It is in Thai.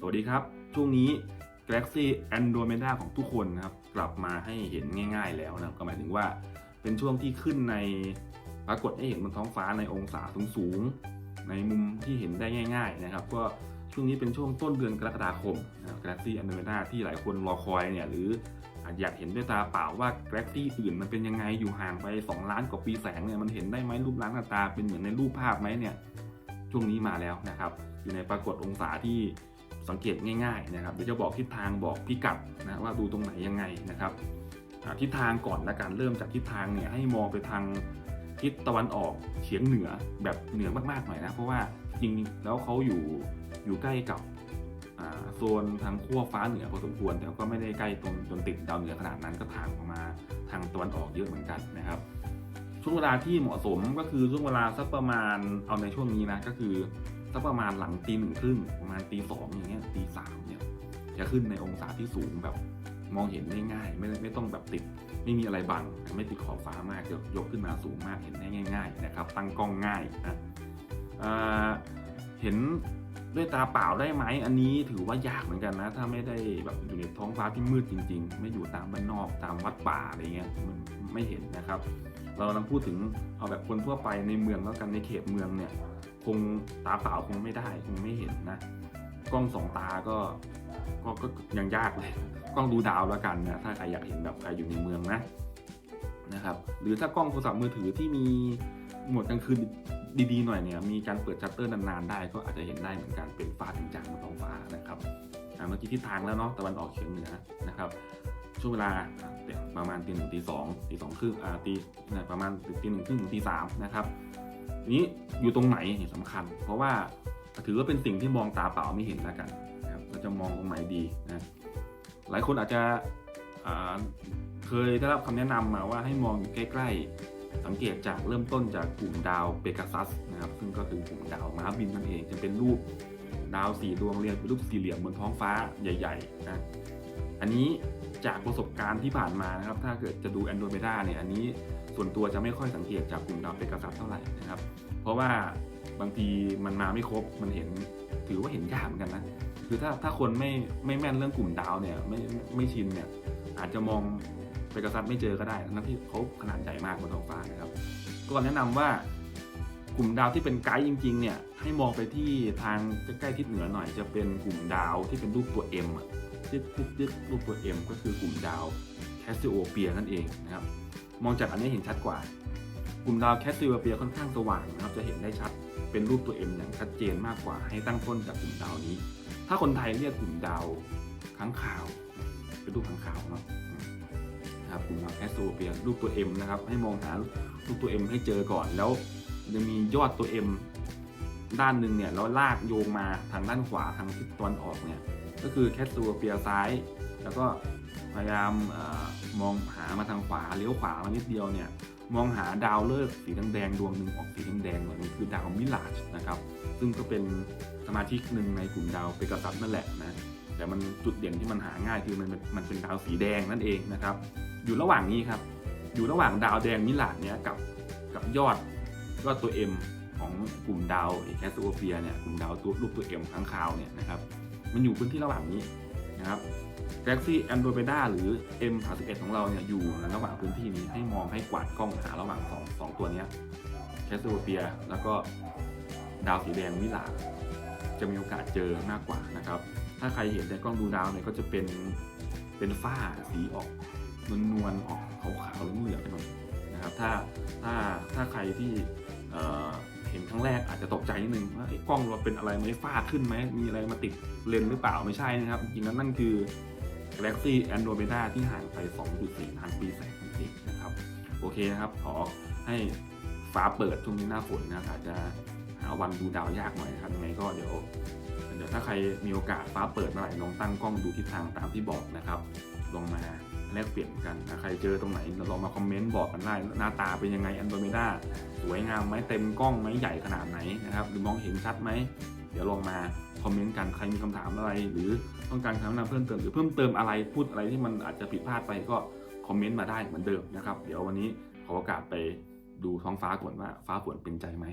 สวัสดีครับ ช่วงนี้ Galaxy Andromeda ของทุกคนนะครับ กลับมาให้เห็นง่ายๆแล้วนะครับก็หมายถึงว่าเป็นช่วงที่ขึ้นในปรากฏให้เห็นบนท้องฟ้าในองศาสูงๆในมุมที่เห็นได้ง่าย ๆ นะครับ ก็ช่วงนี้เป็นช่วงต้นเดือนกรกฎาคมนะครับ Galaxy Andromeda ที่หลายคนรอคอยเนี่ยหรืออาจอยากเห็นด้วยตาเปล่าว่า Galaxy อื่นมันเป็นยังไงอยู่ห่างไป 2 ล้านกว่าปีแสงเนี่ยมันเห็นได้ไหมรูปร่างหน้าตาเป็นเหมือนในรูปภาพไหมเนี่ยช่วงนี้มาแล้วนะครับ อยู่ในปรากฏองศาที่ สังเกตง่ายๆนะครับเดี๋ยวจะบอกทิศทางบอกพิกัดนะว่าดูตรงไหนยังไงนะครับทิศทางก่อนละกันเริ่มจากทิศทางเนี่ยให้มองไปทางทิศตะวันออกเฉียงเหนือแบบเหนือมากๆหน่อยนะเพราะว่าจริงแล้วเขาอยู่อยู่ใกล้กับโซนทางขั้วฟ้าเหนือพอสมควรแต่ก็ไม่ได้ใกล้ตรงจนติดดาวเหนือขนาดนั้นก็ทางออกมาทางตะวันออกเยอะเหมือนกันนะครับช่วงเวลาที่เหมาะสมก็คือช่วงเวลาสักประมาณเอาในช่วงนี้นะก็คือ สักประมาณหลังตีหนึ่งครึ่งประมาณตีสองอย่างเงี้ยตีสามเนี่ยจะขึ้นในองศาที่สูงแบบมองเห็นได้ง่ายไม่ไม่ต้องแบบติด ไม่มีอะไรบังไม่ติดขอบฟ้ามากยกยกขึ้นมาสูงมากเห็นได้ง่าย ๆ นะครับ ตั้งกล้องง่ายนะเห็นด้วยตาเปล่าได้ไหมอันนี้ถือว่ายากเหมือนกันนะ ถ้าไม่ได้แบบอยู่ในท้องฟ้าที่มืดจริง ๆ ไม่อยู่ตามบ้านนอกตามวัดป่าอะไรเงี้ยมันไม่เห็นนะครับ เรากำลังพูดถึงเอาแบบคนทั่วไปในเมืองแล้วกันในเขตเมืองเนี่ยคงตาเปล่าคงไม่ได้คงไม่เห็นนะกล้องสองตาก็ก็ก็ยังยากเลยกล้องดูดาวแล้วกันนะถ้าใครอยากเห็นแบบใครอยู่ในเมืองนะนะครับหรือถ้ากล้องโทรศัพท์มือถือที่มีโหมดกลางคืนดีๆหน่อยเนี่ยมีการเปิดชัตเตอร์นานๆได้ก็อาจจะเห็นได้เหมือนกันเป็นฟ้าจริงๆบนท้องฟ้านะครับเมื่อกี้ทิศทางแล้วเนาะตะวันออกเฉียงเหนือนะครับ ช่วงเวลาประมาณตีหนึ่งตีสองตีสองครึ่งอ่าตีประมาณตีหนึ่งครึ่งถึงตีสามนะครับทีนี้อยู่ตรงไหนเนี่ยสำคัญ เพราะว่าถือว่าเป็นสิ่งที่มองตาเปล่าไม่เห็นแล้วกันนะครับเราจะมองตรงไหนดีนะหลายคนอาจจะเคยได้รับคำแนะนำมาว่าให้มองอยู่ใกล้ ๆ สังเกตจากเริ่มต้นจากกลุ่มดาวเปกาซัสนะครับซึ่งก็คือกลุ่มดาวม้าบินนั่นเองจะเป็นรูปดาวสี่ดวงเรียงเป็นรูปสี่เหลี่ยมบนท้องฟ้าใหญ่ๆนะ อันนี้จากประสบการณ์ที่ผ่านมานะครับ ถ้าเกิดจะดู Andromeda เนี่ย อันนี้ส่วนตัวจะไม่ค่อยสังเกตจากกลุ่มดาวเปกาซัสเท่าไหร่นะครับ เพราะว่าบางทีมันมาไม่ครบ มันเห็นถือว่าเห็นยากเหมือนกันนะ คือถ้าถ้าคนไม่ไม่แม่นเรื่องกลุ่มดาวเนี่ยไม่ไม่ชินเนี่ยอาจจะมองเปกาซัสไม่เจอก็ได้ทั้งที่เขาขนาดใหญ่มากบนท้องฟ้านะครับ ก็แนะนำว่ากลุ่มดาวที่เป็นไกด์จริงๆเนี่ยให้มองไปที่ทางใกล้ๆทิศเหนือหน่อย จะเป็นกลุ่มดาวที่เป็นรูปตัว M อะ ที่ปุ๊บยึดรูปตัว M ก็คือกลุ่มดาวแคสซิโอเปียนั่นเองนะครับ มองจากอันนี้เห็นชัดกว่า กลุ่มดาวแคสซิโอเปียค่อนข้างสว่างนะครับ จะเห็นได้ชัด เป็นรูปตัว M อย่างชัดเจนมากกว่า ให้ตั้งต้นจากกลุ่มดาวนี้ ถ้าคนไทยเรียกกลุ่มดาวค้างคาว เป็นรูปค้างคาวเนาะนะครับกลุ่มดาวแคสซิโอเปียรูปตัว M นะครับ ให้มองหารูปตัว M ให้เจอก่อน แล้วจะมียอดตัว M ด้านหนึ่งเนี่ยแล้วลากโยงมาทางด้านขวาทางทิศตะวันออกเนี่ย ก็คือแคสตัวเปียซ้าย แล้วก็พยายามอมองหามาทางขวาเลี้ยวขวามานิดเดียวเนี่ยมองหาดาวฤกษ์สีแดงดวงหนึ่งออกสีแดงๆเหมือนมันคือดาวมิลาชนะครับซึ่งก็เป็นสมาชิกหนึ่งในกลุ่มดาวเปกาซัสนั่นแหละนะแต่มันจุดเด่นที่มันหาง่ายคือมันเป็นมันเป็นดาวสีแดงนั่นเองนะครับ อยู่ระหว่างนี้ครับ อยู่ระหว่างดาวแดงมิลาชเนี่ยกับกับยอดยอดตัว M ของกลุ่มดาวแคสโอเปียเนี่ยกลุ่มดาวตัวรูปตัว M ข้างคาวเนี่ยนะครับ มันอยู่พื้นที่ระหว่างนี้นะครับ Galaxy Andromeda หรือ M31 ของเราเนี่ยอยู่ในระหว่างพื้นที่นี้ให้มองให้กวาดกล้องหาระหว่างสองสองตัวนี้แคสโอเปียแล้วก็ดาวสีแดงวิลาจะมีโอกาสเจอมากกว่านะครับ ถ้าใครเห็นในกล้องดูดาวเนี่ยก็จะเป็นเป็นฝ้าสีออกนวลๆออกขาวๆเหลืองๆหน่อยนะครับ ถ้าถ้าถ้าใครที่ เห็นครั้งแรกอาจจะตกใจนิดนึงว่าไอ้กล้องเราเป็นอะไรไหมฝ้าขึ้นไหมมีอะไรมาติดเลนหรือเปล่าไม่ใช่นะครับ จริงๆแล้วนั่นคือ Galaxy Andromeda ที่ห่างไป 2.4 ล้านปีแสงนั่นเองนะครับ โอเคนะครับ ขอให้ฟ้าเปิดช่วงนี้หน้าฝนนะอาจจะหาวันดูดาวยากหน่อยนะครับยังไงก็เดี๋ยวเดี๋ยวถ้าใครมีโอกาสฟ้าเปิดเมื่อไหร่ลองตั้งกล้องดูทิศทางตามที่บอกนะครับลองมา แลกเปลี่ยนกันนะใครเจอตรงไหนลองมาคอมเมนต์บอกกันได้หน้าตาเป็นยังไง Andromeda สวยงามไหมเต็มกล้องไหมใหญ่ขนาดไหนนะครับหรือมองเห็นชัดไหมเดี๋ยวลองมาคอมเมนต์กันใครมีคำถามอะไร หรือต้องการคำแนะนำเพิ่มเติมหรือเพิ่มเติมอะไรพูดอะไรที่มันอาจจะผิดพลาดไปก็คอมเมนต์มาได้เหมือนเดิมนะครับ เดี๋ยววันนี้ขอโอกาสไปดูท้องฟ้าก่อนว่าฟ้าฝนเป็นใจไหม